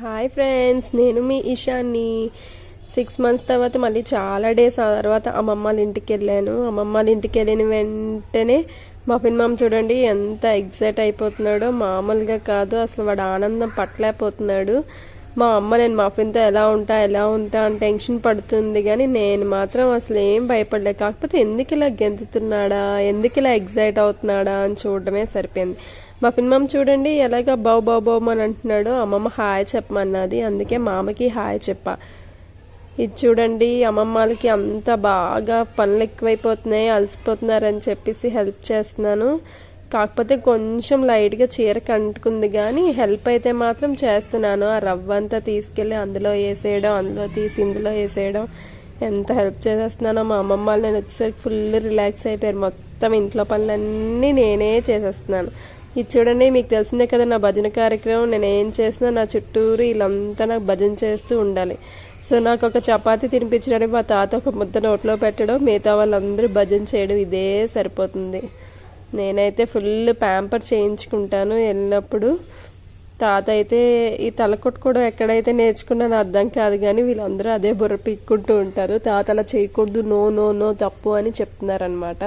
Hi friends నేను మీ ఇషాన్ని six months తర్వాత మళ్ళీ చాలా డేస్ ఆ తర్వాత అమ్మమ్మ వాళ్ళ ఇంటికి వెళ్ళాను. అమ్మమ్మ వాళ్ళ ఇంటికి వెళ్ళిన వెంటనే మా పిన్మామ చూడండి ఎంత ఎగ్జైట్ అయిపోతున్నాడో. మామూలుగా కాదు అసలు వాడు ఆనందం పట్టలేకపోతున్నాడు. మా అమ్మ నేను మఫిన్తో ఎలా ఉంటా ఎలా ఉంటా అని టెన్షన్ పడుతుంది కానీ నేను మాత్రం అసలు ఏం భయపడలే. కాకపోతే ఎందుకు ఇలా గెంతుతున్నాడా ఎందుకు ఇలా ఎగ్జైట్ అవుతున్నాడా అని చూడడమే సరిపోయింది. మా పిన్మమ్మ చూడండి ఎలాగ బావు బావు బావు అని అంటున్నాడు. అమ్మమ్మ హాయ్ చెప్పమన్నది. అందుకే మామకి హాయ్ చెప్పా. ఇది చూడండి అమ్మమ్మలకి అంత బాగా పనులు ఎక్కువైపోతున్నాయి అలసిపోతున్నారని చెప్పేసి హెల్ప్ చేస్తున్నాను. కాకపోతే కొంచెం లైట్గా చీర కంటుకుంది కానీ హెల్ప్ అయితే మాత్రం చేస్తున్నాను. ఆ రవ్వ అంతా తీసుకెళ్ళి అందులో వేసేయడం అందులో తీసి ఇందులో వేసేయడం ఎంత హెల్ప్ చేసేస్తున్నానో మా అమ్మమ్మ వాళ్ళు నేను వచ్చేసరికి ఫుల్ రిలాక్స్ అయిపోయారు. మొత్తం ఇంట్లో పనులన్నీ నేనే చేసేస్తున్నాను. ఇది చూడండి మీకు తెలిసిందే కదా నా భజన కార్యక్రమం. నేను ఏం చేసినా నా చుట్టూరు వీళ్ళంతా నాకు భజన చేస్తూ ఉండాలి. సో నాకు ఒక చపాతీ తినిపించడానికి మా తాత ఒక ముద్ద నోట్లో పెట్టడం మిగతా వాళ్ళందరూ భజన చేయడం ఇదే సరిపోతుంది. నేనైతే ఫుల్ ప్యాంపర్ చేయించుకుంటాను. వెళ్ళినప్పుడు తాత అయితే ఈ తల కొట్టుకోవడం ఎక్కడైతే నేర్చుకున్నాను అర్థం కాదు కానీ వీళ్ళందరూ అదే బుర్ర పీక్కుంటూ ఉంటారు. తాత అలా చేయకూడదు నో నో నో తప్పు అని చెప్తున్నారనమాట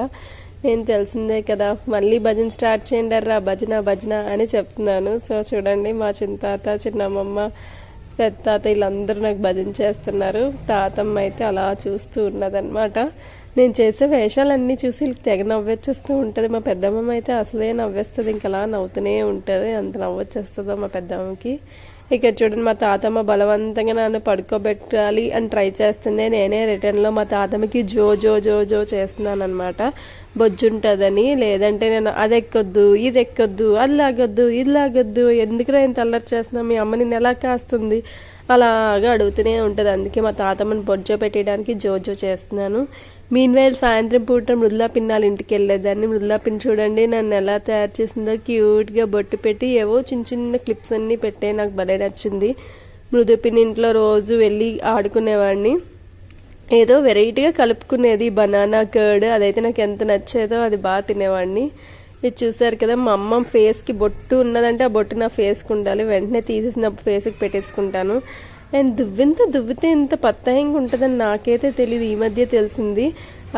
నేను తెలిసిందే కదా మళ్ళీ భజన స్టార్ట్ చేయండి రా భజన భజన అని చెప్తున్నాను. సో చూడండి మా చిన్న తాత చిన్నమ్మమ్మ పెద్ద తాత వీళ్ళందరూ నాకు భజన చేస్తున్నారు. తాతమ్మ అయితే అలా చూస్తూ ఉన్నదనమాట నేను చేసే వేషాలన్నీ చూసి తెగ నవ్వొచ్చేస్తూ ఉంటుంది. మా పెద్దమ్మ అయితే అసలే నవ్వేస్తుంది ఇంకలా నవ్వుతూనే ఉంటుంది. అంత నవ్వొచ్చేస్తుందో మా పెద్దమ్మకి. ఇక చూడండి మా తాతమ్మ బలవంతంగా నన్ను పడుకోబెట్టాలి అని ట్రై చేస్తుంది. నేనే రిటర్న్లో మా తాతమ్మకి జో జో జో జో చేస్తున్నాను అనమాట బొజ్జుంటుందని లేదంటే నేను అది ఎక్కొద్దు ఇది ఎక్కొద్దు అది లాగొద్దు ఇది లాగొద్దు ఎందుకు నేను తల్లరి చేస్తున్నా మీ అమ్మ నేను ఎలా కాస్తుంది? అలాగా అడుగుతూనే ఉంటుంది. అందుకే మా తాతమ్మని బొజ్జో పెట్టడానికి జోజో చేస్తున్నాను. మీన్వైల్ సాయంత్రం పూట మృదులా పిన్నాలు ఇంటికి వెళ్ళేదాన్ని మృదులా పిన్ చూడండి నన్ను ఎలా తయారు చేసిందో క్యూట్గా బొట్టు పెట్టి ఏవో చిన్న చిన్న క్లిప్స్ అన్నీ పెట్టే నాకు భలే నచ్చింది. మృదు పిన్ ఇంట్లో రోజు వెళ్ళి ఆడుకునేవాడిని. ఏదో వెరైటీగా కలుపుకునేది బనానా కర్డ్ అదైతే నాకు ఎంత నచ్చేదో అది బాగా తినేవాడిని. ఇది చూసారు కదా మా అమ్మ ఫేస్కి బొట్టు ఉన్నదంటే ఆ బొట్టు నా ఫేస్కి ఉండాలి. వెంటనే తీసేసిన ఫేస్కి పెట్టేసుకుంటాను. అండ్ దువ్వింత దువ్వితే ఇంత పత్తాయంగా ఉంటుందని నాకైతే తెలియదు ఈ మధ్య తెలిసింది.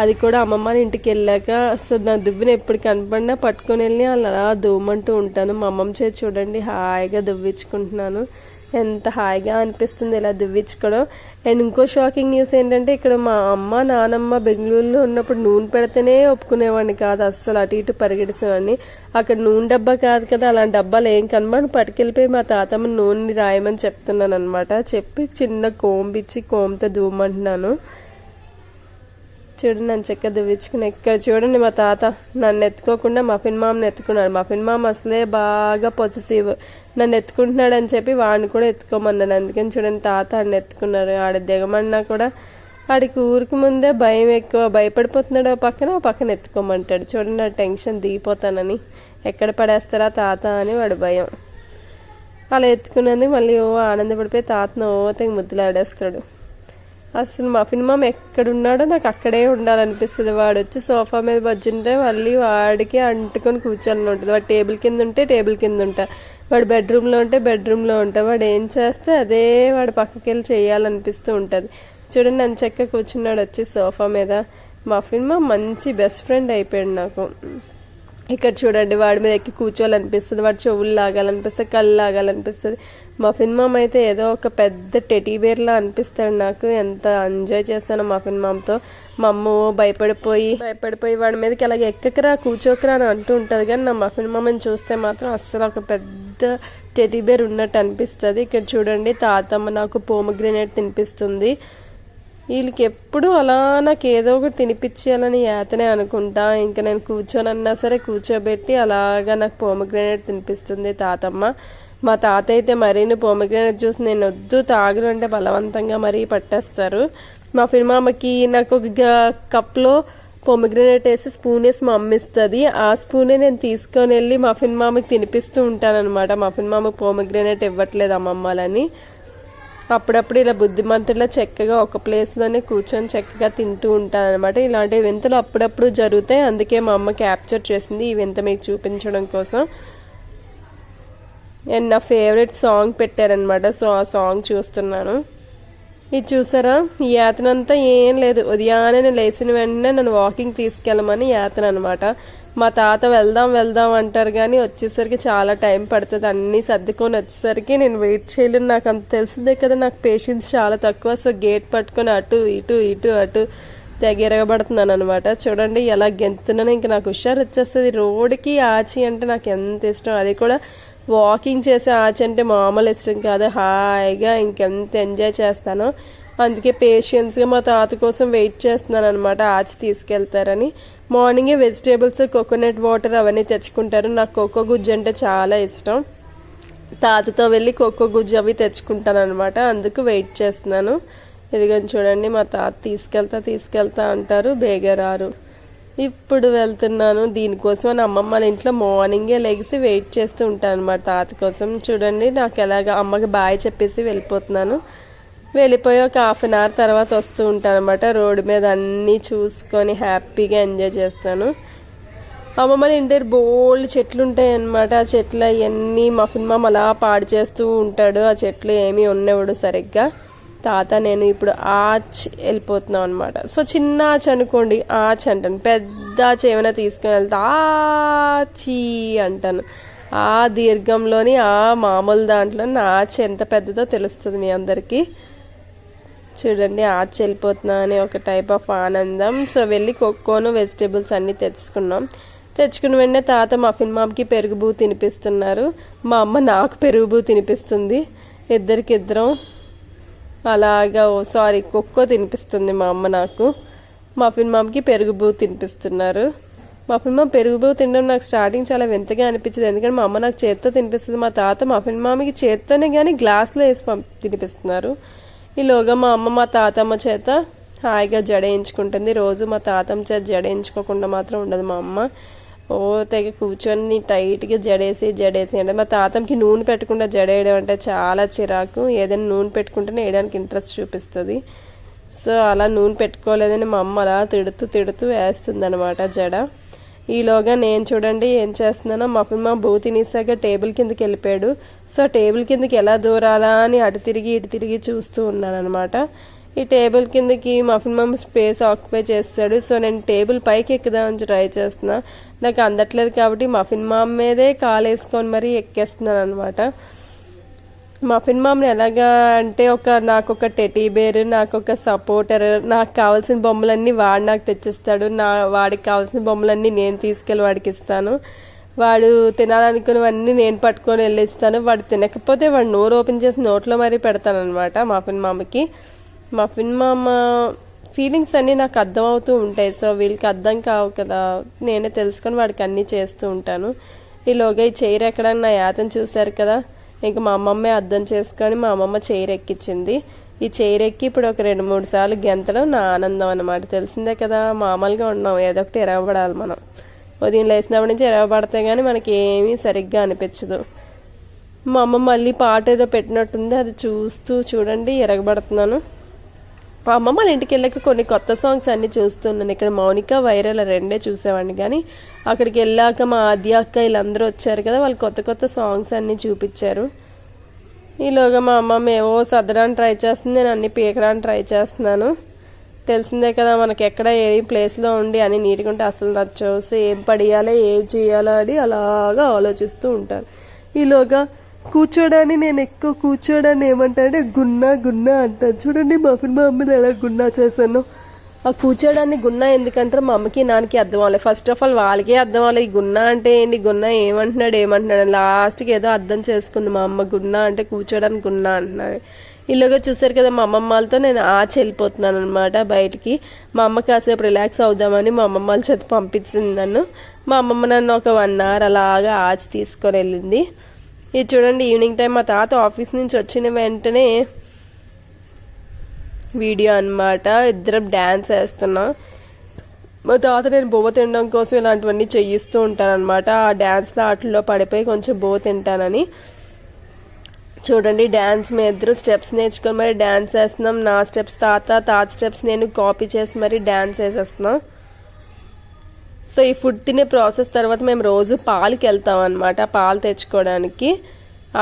అది కూడా అమ్మమ్మ ఇంటికి వెళ్ళాక సో నా దువ్విని ఎప్పుడు కనపడినా పట్టుకొని వెళ్ళి అలా దువ్వమంటూ ఉంటాను. మా అమ్మమ్మ చేతి చూడండి హాయిగా దువ్వించుకుంటున్నాను. ఎంత హాయిగా అనిపిస్తుంది ఇలా దువ్వించుకోవడం. అండ్ ఇంకో షాకింగ్ న్యూస్ ఏంటంటే ఇక్కడ మా అమ్మ నానమ్మ బెంగళూరులో ఉన్నప్పుడు నూనె పెడితేనే ఒప్పుకునేవాడిని కాదు అస్సలు అటు ఇటు పరిగెడిసేవాడిని. అక్కడ నూనె డబ్బా కాదు కదా అలాంటి డబ్బాలు ఏం కనబడి పట్టుకెళ్ళిపోయి మా తాతమ్మ నూనె రాయమని చెప్తున్నాను అనమాట చెప్పి చిన్న కోంబిచ్చి కోంతో దువ్వమంటున్నాను. చూడండి నన్ను చెక్క దువ్వించుకుని ఇక్కడ చూడండి మా తాత నన్ను ఎత్తుకోకుండా మఫిన్ మామని ఎత్తుకున్నాడు. మఫిన్ మామ అసలే బాగా పొసెసివ్ నన్ను ఎత్తుకుంటున్నాడు అని చెప్పి వాడిని కూడా ఎత్తుకోమన్నాడు. అందుకని చూడండి తాత అన్న ఎత్తుకున్నారు. ఆడ దిగమన్నా కూడా ఆడికి ఊరికి ముందే భయం ఎక్కువ. భయపడిపోతున్నాడు పక్కన పక్కన ఎత్తుకోమంటాడు. చూడండి ఆ టెన్షన్ దిగిపోతానని. ఎక్కడ పడేస్తారా తాత అని వాడు భయం. అలా ఎత్తుకున్నది మళ్ళీ ఓ ఆనందపడిపోయి తాతను ఓ తెగ ముద్దులాడేస్తాడు. అసలు మా మామ ఎక్కడున్నాడో నాకు అక్కడే ఉండాలనిపిస్తుంది. వాడు వచ్చి సోఫా మీద బజ్జుంటే మళ్ళీ వాడికి అంటుకొని కూర్చొని ఉంటుంది. వాడు టేబుల్ కింద ఉంటే టేబుల్ కింద ఉంటా. వాడు బెడ్రూమ్లో ఉంటే బెడ్రూమ్లో ఉంటా. వాడు ఏం చేస్తే అదే వాడు పక్కకి వెళ్ళి చేయాలనిపిస్తూ ఉంటుంది. చూడండి నన్ను చెక్క కూర్చున్నాడు వచ్చి సోఫా మీద. మా మా మంచి బెస్ట్ ఫ్రెండ్ అయిపోయాడు నాకు. ఇక్కడ చూడండి వాడి మీద ఎక్కి కూర్చోవాలనిపిస్తుంది వాడి చెవులు లాగాలనిపిస్తుంది కళ్ళు లాగాలనిపిస్తుంది. మఫిన్ మామ్ అయితే ఏదో ఒక పెద్ద టెటీబేర్లా అనిపిస్తాడు నాకు. ఎంత ఎంజాయ్ చేస్తాను మఫిన్ మామ్తో మా అమ్మ భయపడిపోయి భయపడిపోయి వాడి మీదకి అలాగే ఎక్కకరా కూర్చోకరా అని అంటూ ఉంటుంది. కానీ నా మఫిన్ మామని చూస్తే మాత్రం అస్సలు ఒక పెద్ద టెటీబేర్ ఉన్నట్టు అనిపిస్తుంది. ఇక్కడ చూడండి తాతమ్మ నాకు పోమగ్రెనేట్ తినిపిస్తుంది. వీళ్ళకి ఎప్పుడు అలా నాకు ఏదో ఒకటి తినిపించాలని యాతనే అనుకుంటా. ఇంకా నేను కూర్చోనన్నా సరే కూర్చోబెట్టి అలాగా నాకు పోమగ్రానైట్ తినిపిస్తుంది తాతమ్మ. మా తాత అయితే మరీను పోమగ్రానైట్ జ్యూస్ నేను వద్దు తాగను అంటే బలవంతంగా మరీ పట్టేస్తారు. మా ఫిర్మామకి నాకు ఒక కప్లో పొమగ్రనేట్ వేసి స్పూన్ వేసి మా అమ్మిస్తుంది ఆ స్పూనే నేను తీసుకొని వెళ్ళి మఫిన్ మామకి తినిపిస్తూ ఉంటానన్నమాట. మఫిన్ మామకి పొమగ్రనేట్ ఇవ్వట్లేదు అమ్మమ్మలని. అప్పుడప్పుడు ఇలా బుద్ధిమంతుల్లో చక్కగా ఒక ప్లేస్లోనే కూర్చొని చక్కగా తింటూ ఉంటాను అనమాట ఇలాంటి వింతలు అప్పుడప్పుడు జరుగుతాయి. అందుకే మా అమ్మ క్యాప్చర్ చేసింది ఈ వింత మీకు చూపించడం కోసం. అండ్ నా ఫేవరెట్ సాంగ్ పెట్టారనమాట సో ఆ సాంగ్ చూస్తున్నాను. ఇది చూసారా? ఈ యాతనంతా ఏం లేదు. ఉదయాన్నే నేను లేచిన వెంటనే నన్ను వాకింగ్ తీసుకెళ్ళమని యాతన అనమాట మా తాత వెళ్దాం వెళ్దాం అంటారు కానీ వచ్చేసరికి చాలా టైం పడుతుంది. అన్నీ సర్దుకొని వచ్చేసరికి నేను వెయిట్ చేయలేను. నాకు అంత తెలిసిందే కదా నాకు పేషెన్స్ చాలా తక్కువ. సో గేట్ పట్టుకొని అటు ఇటు ఇటు అటు తెగెరగబడుతున్నాను అనమాట చూడండి ఎలా గెంతున్నాను ఇంకా నాకు హుషారు వచ్చేస్తుంది. రోడ్కి ఆచి అంటే నాకు ఎంత ఇష్టం. అది కూడా వాకింగ్ చేసే ఆచి అంటే మామూలు ఇష్టం కాదు. హాయిగా ఇంకెంత ఎంజాయ్ చేస్తానో. అందుకే పేషెన్స్గా మా తాత కోసం వెయిట్ చేస్తున్నాను అనమాట ఆచి తీసుకెళ్తారని. మార్నింగే వెజిటేబుల్స్ కోకోనట్ వాటర్ అవన్నీ తెచ్చుకుంటారు. నాకు కోకో గుజ్జు అంటే చాలా ఇష్టం. తాతతో వెళ్ళి కోకో గుజ్జు అవి తెచ్చుకుంటాను అనమాట అందుకు వెయిట్ చేస్తున్నాను. ఇదిగోని చూడండి మా తాత తీసుకెళ్తా తీసుకెళ్తా అంటారు. బేగరారు. ఇప్పుడు వెళ్తున్నాను. దీనికోసం అని అమ్మమ్మ వాళ్ళ ఇంట్లో మార్నింగే లెగిసి వెయిట్ చేస్తూ ఉంటాను అనమాట తాత కోసం. చూడండి నాకు ఎలాగ అమ్మకి బాయ్ చెప్పేసి వెళ్ళిపోతున్నాను. వెళ్ళిపోయి ఒక హాఫ్ అన్ అవర్ తర్వాత వస్తూ ఉంటాను అనమాట రోడ్డు మీద అన్నీ చూసుకొని హ్యాపీగా ఎంజాయ్ చేస్తాను. అమ్మమ్మ ఇంటి దగ్గర బోల్డ్ చెట్లు ఉంటాయి అన్నమాట ఆ చెట్లు అవన్నీ మఫిన్ మామ అలా పాడు చేస్తూ ఉంటాడు. ఆ చెట్లు ఏమీ ఉన్నవాడు సరిగ్గా. తాత నేను ఇప్పుడు ఆచ్ వెళ్ళిపోతున్నాం అనమాట సో చిన్న ఆచ్ అనుకోండి. ఆచ్ అంటాను. పెద్ద ఆచ్ ఏమైనా తీసుకుని వెళ్తా ఆచి అంటాను. ఆ దీర్ఘంలోని ఆ మామూలు దాంట్లో నా ఆచ్ ఎంత పెద్దదో తెలుస్తుంది మీ అందరికీ. చూడండి ఆచి వెళ్ళిపోతున్నా అని ఒక టైప్ ఆఫ్ ఆనందం. సో వెళ్ళి కొక్కోను వెజిటేబుల్స్ అన్నీ తెచ్చుకున్నాం. తెచ్చుకున్న వెంటనే తాత మఫిన్ మామ్కి పెరుగుబూ తినిపిస్తున్నారు. మా అమ్మ నాకు పెరుగుబూ తినిపిస్తుంది. ఇద్దరికిద్దరం అలాగా ఓ సారీ కుక్కో తినిపిస్తుంది మా అమ్మ నాకు. మఫిన్ మామ్కి పెరుగుబూ తినిపిస్తున్నారు. మఫిన్ మామ్ పెరుగుబూ తినడం నాకు స్టార్టింగ్ చాలా వింతగా అనిపించింది. ఎందుకంటే మా అమ్మ నాకు చేత్తో తినిపిస్తుంది. మా తాత మఫిన్ మామికి చేత్తోనే కానీ గ్లాస్లో వేసి పంపి తినిపిస్తున్నారు. ఈలోగా మా అమ్మ మా తాతమ్మ చేత హాయిగా జడేయించుకుంటుంది. రోజు మా తాతమ్మ చేత జడేయించుకోకుండా మాత్రం ఉండదు మా అమ్మ. ఓ తెగ కూర్చొని టైట్గా జడేసి జడేసి అంటే మా తాతమ్మకి నూనె పెట్టకుండా జడేయడం అంటే చాలా చిరాకు. ఏదైనా నూనె పెట్టుకుంటేనే వేయడానికి ఇంట్రెస్ట్ చూపిస్తుంది. సో అలా నూనె పెట్టుకోలేదని మా అమ్మ అలా తిడుతూ తిడుతూ వేస్తుంది అనమాట జడ. ఈలోగా నేను చూడండి ఏం చేస్తున్నానో. మా మా బూ తినేసాక టేబుల్ కిందకి వెళ్ళిపోయాడు. సో టేబుల్ కిందకి ఎలా దూరాలా అని అటు తిరిగి ఇటు తిరిగి చూస్తూ ఉన్నాను అనమాట ఈ టేబుల్ కిందకి మఫిన్ మమ్ స్పేస్ ఆక్యుపై చేస్తాడు. సో నేను టేబుల్ పైకి ఎక్కుదామని ట్రై చేస్తున్నా. నాకు అందట్లేదు కాబట్టి మఫిన్ మామ్ మీదే కాలు వేసుకొని మరీ ఎక్కేస్తున్నాను అనమాట మఫిన్ మామ్ని ఎలాగా అంటే ఒక నాకు ఒక టెటీ బేర్ నాకు ఒక సపోర్టర్ నాకు కావాల్సిన బొమ్మలన్నీ వాడు నాకు తెచ్చిస్తాడు. నా వాడికి కావాల్సిన బొమ్మలన్నీ నేను తీసుకెళ్ళి వాడికి ఇస్తాను. వాడు తినాలనుకున్నవన్నీ నేను పట్టుకొని వెళ్ళిస్తాను. వాడు తినకపోతే వాడు నోరు ఓపెన్ చేసి నోట్లో మరీ పెడతాను అనమాట మఫిన్ మామకి మఫిన్ మామ ఫీలింగ్స్ అన్నీ నాకు అర్థమవుతూ ఉంటాయి. సో వీళ్ళకి అర్థం కావు కదా. నేనే తెలుసుకొని వాడికి అన్నీ చేస్తూ ఉంటాను. ఈలోగా ఈ చైర్ ఎక్కడన్నా నా యాతను చూశారు కదా? ఇంక మా అమ్మమ్మే అర్థం చేసుకొని మా అమ్మమ్మ చైర్ ఎక్కించింది ఈ చైర్ ఎక్కి ఇప్పుడు ఒక రెండు మూడు సార్లు గెంతడం నా ఆనందం అనమాట తెలిసిందే కదా మామూలుగా ఉన్నాం ఏదో ఒకటి ఎరవబడాలి మనం. ఉదయం లేచినప్పటి నుంచి ఎరవబడితే కానీ మనకి ఏమీ సరిగ్గా అనిపించదు. మా అమ్మ మళ్ళీ పాట ఏదో పెట్టినట్టుంది అది చూస్తూ చూడండి ఎరగబడుతున్నాను. అమ్మమ్మ వాళ్ళ ఇంటికి వెళ్ళాక కొన్ని కొత్త సాంగ్స్ అన్నీ చూస్తున్నాను. ఇక్కడ మౌనిక వైరల్ రెండే చూసేవాడిని. కానీ అక్కడికి వెళ్ళాక మా ఆద్య అక్క వీళ్ళందరూ వచ్చారు కదా వాళ్ళు కొత్త కొత్త సాంగ్స్ అన్నీ చూపించారు. ఈలోగా మా అమ్మమ్మ ఏవో సర్దడానికి ట్రై చేస్తుంది నేను అన్ని పీకడానికి ట్రై చేస్తున్నాను. తెలిసిందే కదా మనకి ఎక్కడ ఏ ప్లేస్లో ఉండి అని నీట్గా ఉంటే అసలు నచ్చవు. ఏం పడియాలి ఏం చేయాలో అని అలాగా ఆలోచిస్తూ ఉంటాను. ఈలోగా కూర్చోడాన్ని నేను ఎక్కువ కూర్చోడాన్ని ఏమంటానంటే గున్నా గున్నా అంటాను. చూడండి మా మా అమ్మని ఎలా గున్నా చేశాను. ఆ కూర్చోడాన్ని గున్నా ఎందుకంటారు? మా అమ్మకి నాన్నకి అర్థం అవ్వలేదు ఫస్ట్ ఆఫ్ ఆల్ వాళ్ళకే అర్థం అవ్వాలి. ఈ గున్నా అంటే ఏంటి? గున్నా ఏమంటున్నాడు ఏమంటున్నాడు? లాస్ట్కి ఏదో అర్థం చేసుకుంది. మా అమ్మ గున్నా అంటే కూర్చోడానికి గున్నా అంటున్నాడు ఇలాగా చూసారు కదా మా అమ్మమ్మ వాళ్ళతో నేను ఆచి వెళ్ళిపోతున్నాను అనమాట బయటికి. మా అమ్మ కాసేపు రిలాక్స్ అవుదామని మా అమ్మమ్మ వాళ్ళ చేత పంపించింది నన్ను. మా అమ్మమ్మ నన్ను ఒక వన్ అవర్ అలాగా ఆచి తీసుకొని వెళ్ళింది. ఇది చూడండి ఈవినింగ్ టైం మా తాత ఆఫీస్ నుంచి వచ్చిన వెంటనే వీడియో అనమాట ఇద్దరం డ్యాన్స్ వేస్తున్నాం. మా తాత నేను బొవ్వ తినడం కోసం ఇలాంటివన్నీ చేయిస్తూ ఉంటానన్నమాట. ఆ డ్యాన్స్లో ఆటల్లో పడిపోయి కొంచెం బొవ్వ తింటానని. చూడండి డ్యాన్స్ మీ ఇద్దరు స్టెప్స్ నేర్చుకొని మరి డ్యాన్స్ వేస్తున్నాం. నా స్టెప్స్ తాత తాత స్టెప్స్ నేను కాపీ చేసి మరి డ్యాన్స్ వేసేస్తున్నాం. సో ఈ ఫుడ్ తినే ప్రాసెస్ తర్వాత మేము రోజు పాలకి వెళ్తాం అనమాట పాలు తెచ్చుకోవడానికి.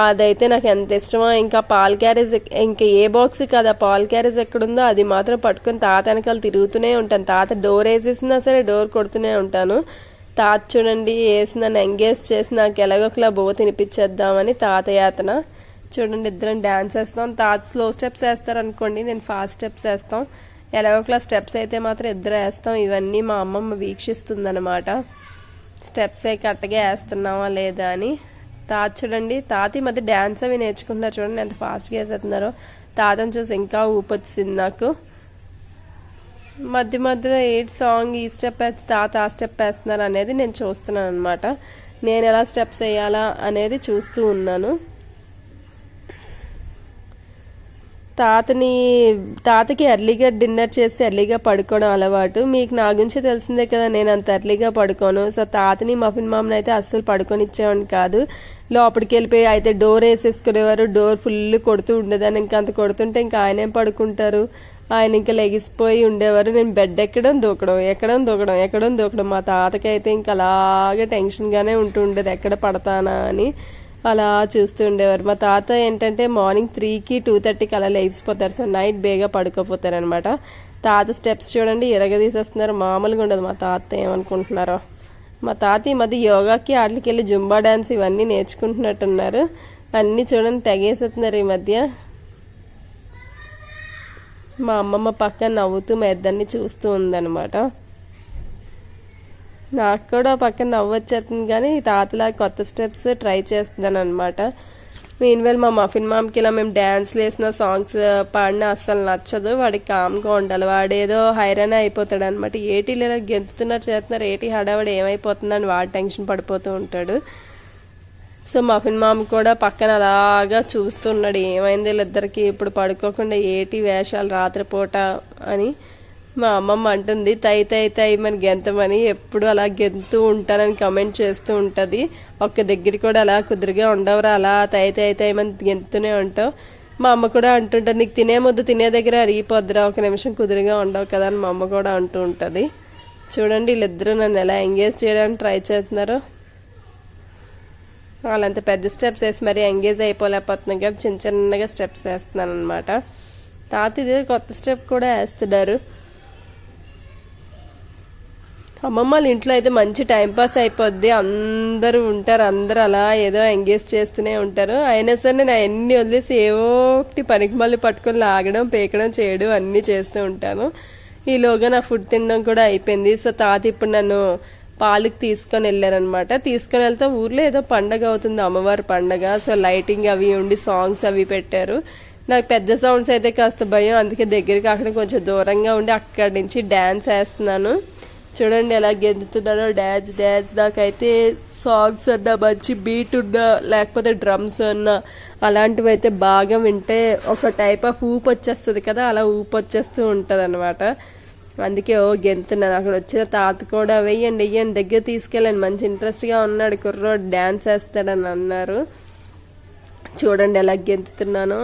అదైతే నాకు ఎంత ఇష్టమో ఇంకా పాల క్యారేజ్ ఇంకా ఏ బాక్స్ కదా పాల క్యారేజ్ ఎక్కడుందో అది మాత్రం పట్టుకొని తాత వెనకాల తిరుగుతూనే ఉంటాను. తాత డోర్ వేసేసినా సరే డోర్ కొడుతూనే ఉంటాను. తాత చూడండి వేసి నన్ను ఎంగేజ్ చేసి నాకు ఎలాగోకలా బో తినిపించేద్దామని తాత యాతన. చూడండి ఇద్దరం డ్యాన్స్ వేస్తాం. తాత స్లో స్టెప్స్ వేస్తారనుకోండి నేను ఫాస్ట్ స్టెప్స్ వేస్తాం. ఎలాగోకలా స్టెప్స్ అయితే మాత్రం ఇద్దరు వేస్తాం. ఇవన్నీ మా అమ్మమ్మ వీక్షిస్తుందనమాట స్టెప్స్ అయి కరెక్ట్గా వేస్తున్నావా లేదా అని. తాత చూడండి తాత ఈ మధ్య డ్యాన్స్ అవి నేర్చుకుంటున్నారు చూడండి ఎంత ఫాస్ట్గా వేసేస్తున్నారో తాతను చూసి ఇంకా ఊపొచ్చింది నాకు. మధ్య మధ్యలో ఏ సాంగ్ ఈ స్టెప్ వేస్తే తాత ఆ స్టెప్ వేస్తున్నారు అనేది నేను చూస్తున్నాను అనమాట నేను ఎలా స్టెప్స్ వేయాలా అనేది చూస్తూ ఉన్నాను. తాతని తాతకి ఎర్లీగా డిన్నర్ చేసి ఎర్లీగా పడుకోవడం అలవాటు. మీకు నా గురించి తెలిసిందే కదా నేను అంత ఎర్లీగా పడుకోను. సో తాతని మఫిన్ మామని అయితే అస్సలు పడుకొని ఇచ్చేవాడిని కాదు. లోపలికి వెళ్ళిపోయి అయితే డోర్ వేసేసుకునేవారు. డోర్ ఫుల్ కొడుతూ ఉండేదాన్ని. ఇంకా అంత కొడుతుంటే ఇంకా ఆయనేం పడుకుంటారు? ఆయన ఇంకా లెగిసిపోయి ఉండేవారు. నేను బెడ్ ఎక్కడం దూకడం ఎక్కడం దూకడం ఎక్కడం దూకడం. మా తాతకి అయితే ఇంకా అలాగే టెన్షన్గానే ఉంటూ ఉండేది. ఎక్కడ పడతానా అని. అలా చూస్తూ ఉండేవారు. మా తాత ఏంటంటే మార్నింగ్ త్రీకి టూ థర్టీకి అలా లేచిపోతారు. సో నైట్ బేగా పడుకోపోతారు అనమాట తాత స్టెప్స్ చూడండి ఎరగదీసేస్తున్నారు మామూలుగా ఉండదు. మా తాత ఏమనుకుంటున్నారో. మా తాత ఈ మధ్య యోగాకి వాటికి వెళ్ళి జుంబా డాన్స్ ఇవన్నీ నేర్చుకుంటున్నట్టున్నారు. అన్నీ చూడండి తెగేసేస్తున్నారు ఈ మధ్య. మా అమ్మమ్మ పక్కన నవ్వుతూ మా ఇద్దరిని చూస్తూ ఉందన్నమాట. నాకు కూడా పక్కన నవ్వు వచ్చేస్తుంది కానీ తాతలా కొత్త స్టెప్స్ ట్రై చేస్తున్నాను అనమాట మీన్వెల్ మా మఫిన్ మామ్కి ఇలా మేము డ్యాన్స్లు వేసిన సాంగ్స్ పాడిన అస్సలు నచ్చదు. వాడికి కామ్గా ఉండాలి. వాడేదో హైరాన్ అయిపోతాడు అనమాట ఏటి లేదా గెంతుతున్నారు చేస్తున్నారు ఏటి హడావాడు ఏమైపోతుందని వాడు టెన్షన్ పడిపోతూ ఉంటాడు. సో మఫిన్ మామ కూడా పక్కన అలాగా చూస్తున్నాడు. ఏమైంది వీళ్ళిద్దరికి? ఇప్పుడు పడుకోకుండా ఏటి వేషాలు రాత్రిపూట అని మా అమ్మమ్మ అంటుంది తై తై తై మన గెంతమని ఎప్పుడు అలా గెంతూ ఉంటానని కమెంట్ చేస్తూ ఉంటుంది. ఒక్క దగ్గర కూడా అలా కుదురుగా ఉండవురా అలా తై తై తై మన గెంతూనే ఉంటావు. మా అమ్మ కూడా అంటుంటుంది నీకు తినే ముద్దు తినే దగ్గర అరిగిపోద్దురా ఒక నిమిషం కుదురుగా ఉండవు కదా అని మా అమ్మ కూడా అంటూ ఉంటుంది. చూడండి వీళ్ళిద్దరూ నన్ను ఎలా ఎంగేజ్ చేయడానికి ట్రై చేస్తున్నారు. వాళ్ళంత పెద్ద స్టెప్స్ వేసి మరీ ఎంగేజ్ అయిపోలేకపోతున్నాం కాబట్టి చిన్న చిన్నగా స్టెప్స్ వేస్తున్నాను అనమాట తాత ఇదే కొత్త స్టెప్ కూడా వేస్తున్నారు. అమ్మమ్మ వాళ్ళ ఇంట్లో అయితే మంచి టైంపాస్ అయిపోద్ది. అందరూ ఉంటారు. అందరూ అలా ఏదో ఎంగేజ్ చేస్తూనే ఉంటారు. అయినా సరే నేను అన్ని వదిలేసి ఏవో ఒకటి పనికి మళ్ళీ పట్టుకొని లాగడం పేకడం చేయడం అన్నీ చేస్తూ ఉంటాను. ఈలోగా నా ఫుడ్ తినడం కూడా అయిపోయింది. సో తాత ఇప్పుడు నన్ను పాలకు తీసుకొని వెళ్ళారనమాట తీసుకొని వెళ్తే ఊర్లో ఏదో పండగ అవుతుంది. అమ్మవారి పండగ. సో లైటింగ్ అవి ఉండి సాంగ్స్ అవి పెట్టారు. నాకు పెద్ద సౌండ్స్ అయితే కాస్త భయం. అందుకే దగ్గరికి అక్కడ కొంచెం దూరంగా ఉండి అక్కడి నుంచి డ్యాన్స్ వేస్తున్నాను. చూడండి ఎలా గెంతుతున్నారో డ్యాన్స్ డ్యాన్స్ నాకైతే సాంగ్స్ అన్న మంచి బీట్ ఉన్నా లేకపోతే డ్రమ్స్ అన్నా అలాంటివి అయితే బాగా వింటే ఒక టైప్ ఆఫ్ ఊపు వచ్చేస్తుంది కదా అలా ఊపు వచ్చేస్తూ ఉంటుంది అనమాట అందుకే ఓ గెంతున్నాను. అక్కడ వచ్చిన తాత కూడా వెయ్యండి వెయ్యండి దగ్గర తీసుకెళ్ళండి మంచి ఇంట్రెస్ట్గా ఉన్నాడు కుర్రోడు డ్యాన్స్ వేస్తాడని అన్నారు. చూడండి ఎలా గెంతుతున్నాను.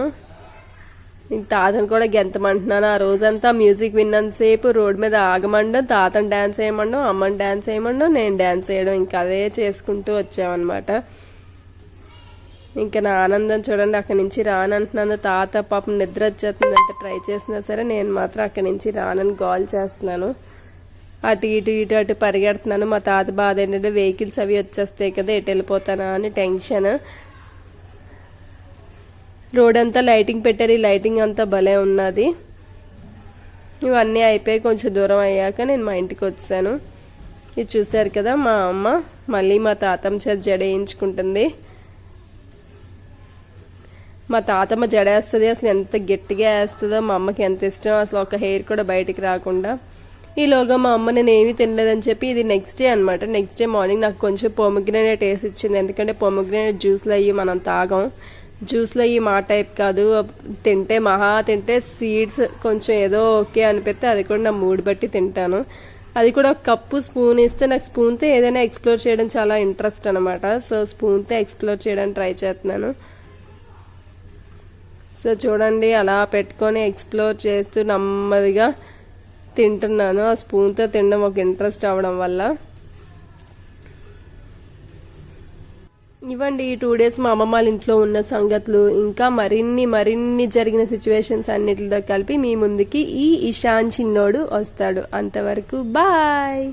ఇంక తాతను కూడా గెంతమంటున్నాను. ఆ రోజంతా మ్యూజిక్ విన్నంతసేపు రోడ్ మీద ఆగమండం తాతను డ్యాన్స్ వేయమండం అమ్మని డ్యాన్స్ వేయమండం నేను డ్యాన్స్ వేయడం ఇంకా అదే చేసుకుంటూ వచ్చామన్నమాట. ఇంకా నా ఆనందం చూడండి అక్కడి నుంచి రానంటున్నాను. తాత పాపం నిద్ర వచ్చేస్తుంది అంత ట్రై చేసినా సరే నేను మాత్రం అక్కడి నుంచి రానని గోల్ చేస్తున్నాను. అటు ఇటు ఇటు అటు పరిగెడుతున్నాను. మా తాత బాధ ఏంటంటే వెహికల్స్ అవి వచ్చేస్తాయి కదా ఎటు వెళ్ళిపోతానా అని టెన్షన్. రోడ్ అంతా లైటింగ్ పెట్టారు. ఈ లైటింగ్ అంతా భలే ఉన్నది. ఇవన్నీ అయిపోయి కొంచెం దూరం అయ్యాక నేను మా ఇంటికి వచ్చాను. ఇది చూశారు కదా మా అమ్మ. మళ్ళీ మా తాతమ్మ చేత జడ వేయించుకుంటుంది. మా తాతమ్మ జడ వేస్తుంది. అసలు ఎంత గట్టిగా వేస్తుందో మా అమ్మకి ఎంత ఇష్టం. అసలు ఒక హెయిర్ కూడా బయటికి రాకుండా. ఈలోగా మా అమ్మ నేను ఏమీ తినలేదని చెప్పి ఇది నెక్స్ట్ డే అనమాట నెక్స్ట్ డే మార్నింగ్ నాకు కొంచెం పొమగ్రనేట్ వేసి ఇచ్చింది. ఎందుకంటే పొమగ్రనేట్ జ్యూస్లు అయ్యి మనం తాగం. జ్యూస్లో ఈ మా టైప్ కాదు. తింటే మహా తింటే సీడ్స్ కొంచెం ఏదో ఓకే అనిపిస్తే అది కూడా నా మూడ్ బట్టి తింటాను. అది కూడా ఒక కప్పు స్పూన్ ఇస్తే నాకు స్పూన్తో ఏదైనా ఎక్స్ప్లోర్ చేయడం చాలా ఇంట్రెస్ట్ అనమాట సో స్పూన్తో ఎక్స్ప్లోర్ చేయడానికి ట్రై చేస్తున్నాను. సో చూడండి అలా పెట్టుకొని ఎక్స్ప్లోర్ చేస్తూ నెమ్మదిగా తింటున్నాను. ఆ స్పూన్తో తినడం ఒక ఇంట్రెస్ట్ అవ్వడం వల్ల. ఇవ్వండి. ఈ టూ డేస్ మా అమ్మమ్మ వాళ్ళ ఇంట్లో ఉన్న సంగతులు ఇంకా మరిన్ని మరిన్ని జరిగిన సిచ్యువేషన్స్ అన్నిటితో కలిపి మీ ముందుకి ఈ ఇషాన్ చిన్నోడు వస్తాడు. అంతవరకు బాయ్.